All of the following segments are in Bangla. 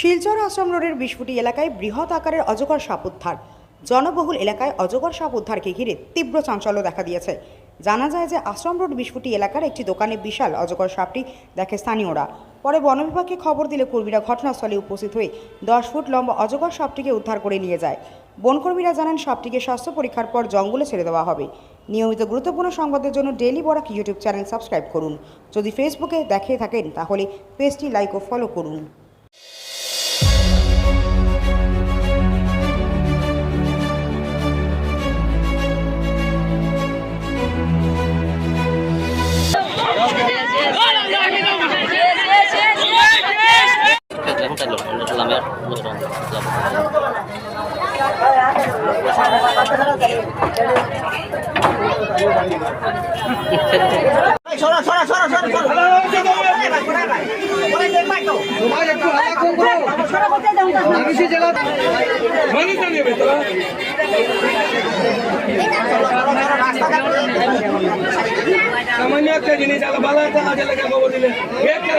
শিলচর আশ্রম রোডের বিশফুটি এলাকায় বৃহৎ আকারের অজগর সাপ উদ্ধার। জনবহুল এলাকায় অজগর সাপ উদ্ধারকে ঘিরে তীব্র চাঞ্চল্য দেখা দিয়েছে। জানা যায় যে আশ্রম রোড বিশফুটি এলাকার একটি দোকানে বিশাল অজগর সাপটি দেখে স্থানীয়রা। পরে বন বিভাগকে খবর দিলে কর্মীরা ঘটনাস্থলে উপস্থিত হয়ে দশ ফুট লম্বা অজগর সাপটিকে উদ্ধার করে নিয়ে যায়। বনকর্মীরা জানান, সাপটিকে স্বাস্থ্য পরীক্ষার পর জঙ্গলে ছেড়ে দেওয়া হবে। নিয়মিত গুরুত্বপূর্ণ সংবাদের জন্য daily Barak YouTube channel subscribe করুন। যদি ফেসবুকে দেখে থাকেন, তাহলে পেজটি লাইক ও ফলো করুন। তোমার একটু হালা কম করো আমিষে জেলা মানুষ নেবে তোরা সামান্য একটা জিনিস আলো ভালো একটা কাজে লেগে খবর দিলে এক কেন পাঠান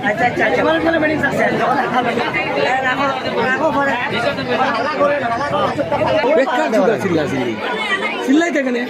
একটাও দেখি না কখন আইছে অন্য মাল ছিল বেকার চিল্লি চিল্লাই থাকে না